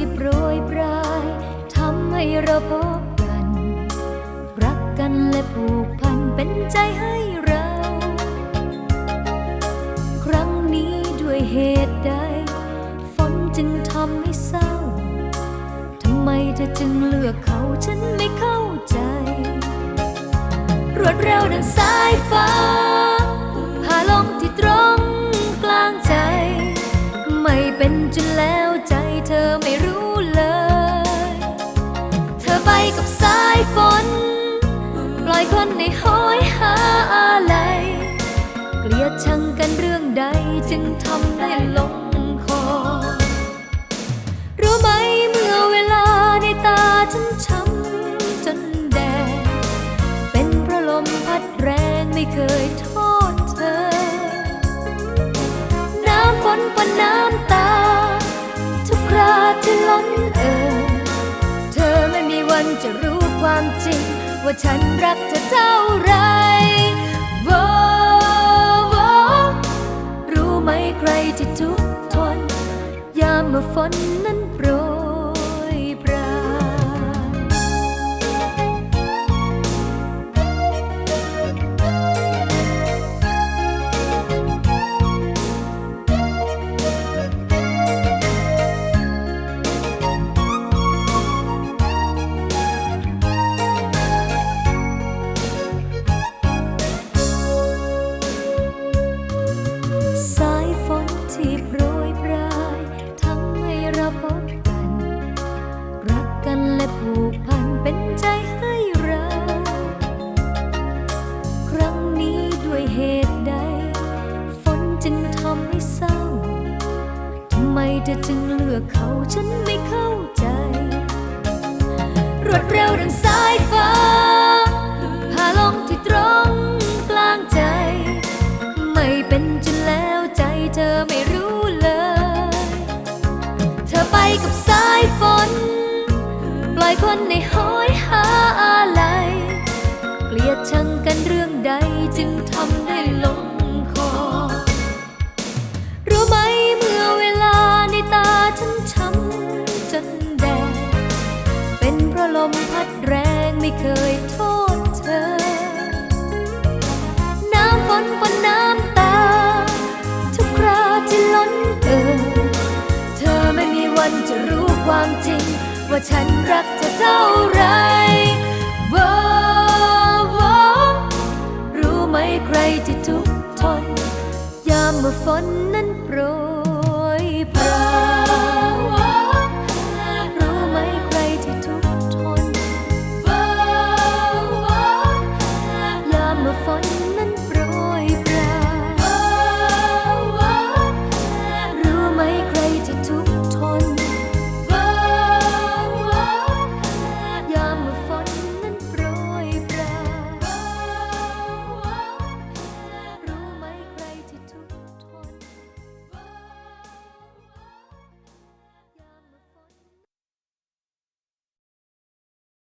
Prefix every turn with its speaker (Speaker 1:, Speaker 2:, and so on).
Speaker 1: ีโปรยปลายทำให้เราพบกัน รักกันและผูกพันเป็นใจให้เรา ครั้งนี้ด้วยเหตุใด ฝนจึงทำให้เศร้าทำไมเธอจึงเลือกเขาฉันไม่เข้าใจ รวดเร็วดังสายฟ้าพาลงที่ตรงกลางใจ ไม่เป็นจนแล้ว เธอไม่รู้เลย เธอไปกับสายฝน ปล่อยคนในห้อยหาอะไร เกลียดชังกันเรื่องใดจึงทำให้ลงคอ รู้ไหมเมื่อเวลาในตาฉันช้ำจนแดง เป็นเพราะลมพัดแรงไม่เคยโทษเธอ น้ำฝนปนน้ำ จะรู้ความจริง ว่าฉันรักเธอเท่าไรโวโวรู้ไหมใครที่ทุกข์ทน ยามเมื่อฝนนั้นโปรย เศร้าทำไมเธอจึงเลือกเขาฉันไม่เข้าใจ รวดเร็วดังสายฟ้าพาลงที่ตรงกลางใจ ไม่เป็นจนแล้วใจเธอไม่รู้เลย เธอไปกับสายฝน ปล่อยคนในห้อย ไม่เคยโทษเธอ น้ำฝนบนน้ำตา ทุกคราที่ล้นเอ่อเธอไม่มีวันจะรู้ความจริง ว่าฉันรักเธอเท่าไรววรู้ไหมใครที่ทุกทน ยามเมื่อฝนนั้นโปรย